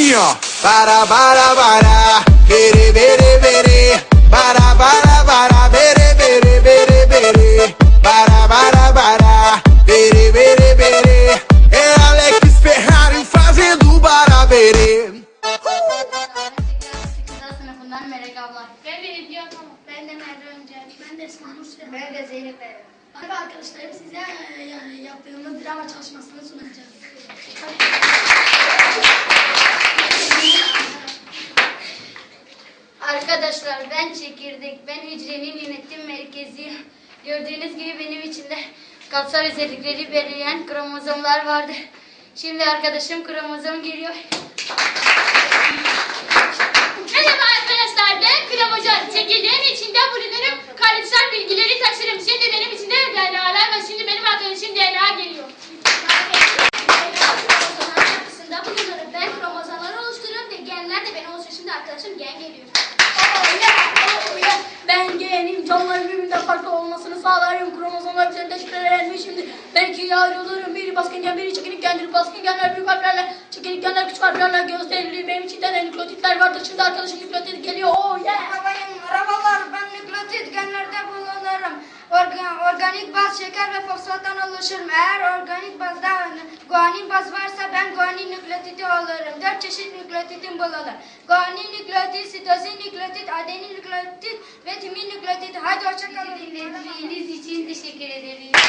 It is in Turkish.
assim, ó. Para, para, para. Bere, bere, bere. Para, para, para. Bere, bere, bere, bere. Para, para, para. Bere, bere, bere. É Alex Ferrari fazendo barabere. 8. sınıfından Melek abla. Ben. Merhaba arkadaşlarım size yaptığımız drama çalışmasını sunacağız. Arkadaşlar ben çekirdek, ben hücrenin yönetim merkezi. Gördüğünüz gibi benim içinde kapsar özellikleri belirleyen kromozomlar vardır. Şimdi arkadaşım kromozom geliyor. Merhaba arkadaşlar ben kromozom. Çekirdeğin içinde bulunan kalıtsal bilgileri taşırım. Şimdi benim içinde DNA'lar var. Şimdi benim arkadaşım DNA geliyor. Kromozomların yapısında bulunur. Ben kromozomları oluştururum ve genler de oluşturuyor. Şimdi arkadaşım gen geliyor. Ben genim canlıların birbirinden farklı olmasını sağlarım. Kromozomlar üzerinde şifrelenmiş şimdi. Ben ikiye ayrılırım. Biri baskın gen, biri çekinik gendir. Baskın genler büyük harflerle, çekinik genler küçük harflerle gösterilir. Benim içinde de nükleotitler vardır. Şimdi arkadaşım nükleotit geliyor. Oh yeah! Merhabalar, ben nükleotit genlerde bulunurum. Organ, organik baz şeker ve fosfattan oluşur. Eğer organik bazda guanin baz varsa ben guanin nükleotidi olurum. Dört çeşit nükleotidim bulunur. Guanin nükleotit, sitozin nükleotit, adenin nükleotit ve timin nükleotit. Hadi hoşçakalın. Dinlediğiniz için teşekkür ederim.